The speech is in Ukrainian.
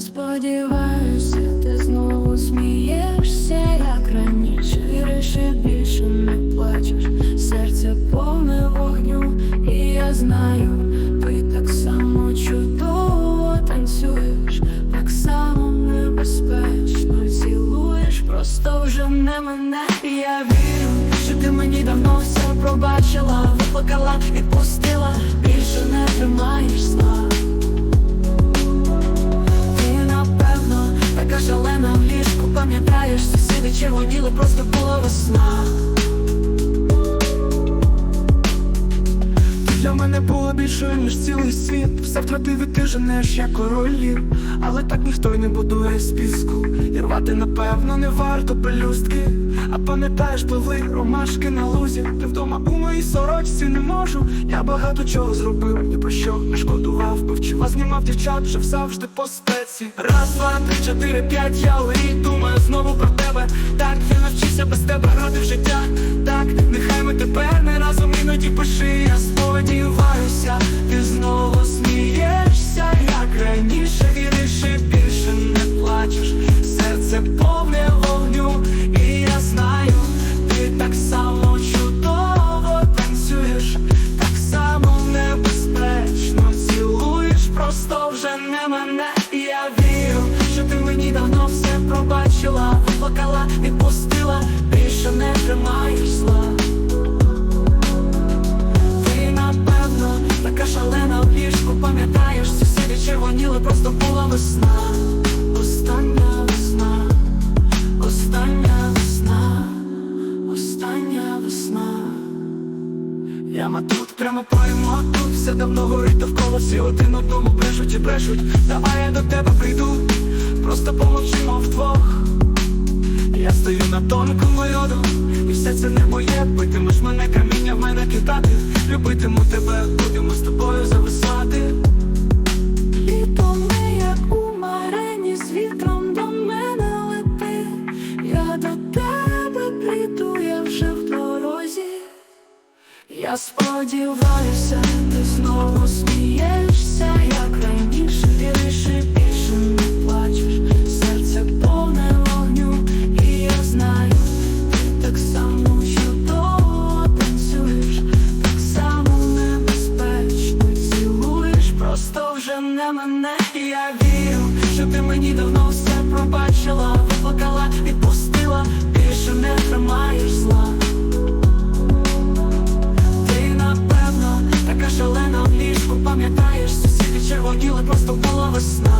сподіваюся, ти знову смієшся, як раніше. Віриш і більше не плачеш, серце повне вогню, і я знаю, ти так само чудово танцюєш, так само небезпечно цілуєш, просто вже не мене. Я вірю, що ти мені давно більше, цілий світ. Все втратив і ти женеш, як королів Але так ніхто й не будує з піску І рвати, напевно, не варто пелюстки. А пам'ятаєш, пливли ромашки на лузі. Ти вдома у моїй сорочці не можу. Я багато чого зробив, ні про що не шкодував Пивчива знімав дівчат, вже завжди по спеці. Раз, два, три, чотири, п'ять, я летів, думаю знову про тебе. Так, я навчився без тебе ради в життя. Так, нехай ми тепер Яма тут, прямо поїмо тут Все давно горить довкола, всі один одному брешуть і брешуть. Давай я до тебе прийду, просто помовчимо вдвох. Я стою на тонкому льоду, і все це не моє. Битимеш мене, каміння в мене кидати. Любитиму тебе, будемо з тобою зависати. Літо ми, як у марені, з вітром до мене лети. Я до тебе Я сподіваюся, ти знову смієшся, як раніше. Віриш і більше не плачеш. Серце повне вогню, і я знаю, ти так само чудово танцюєш, так само небезпечно цілуєш, просто вже не мене. і Я вірю, що ти мені давно все пробачила, виплакала, відпустила, більше не тримаєш весна.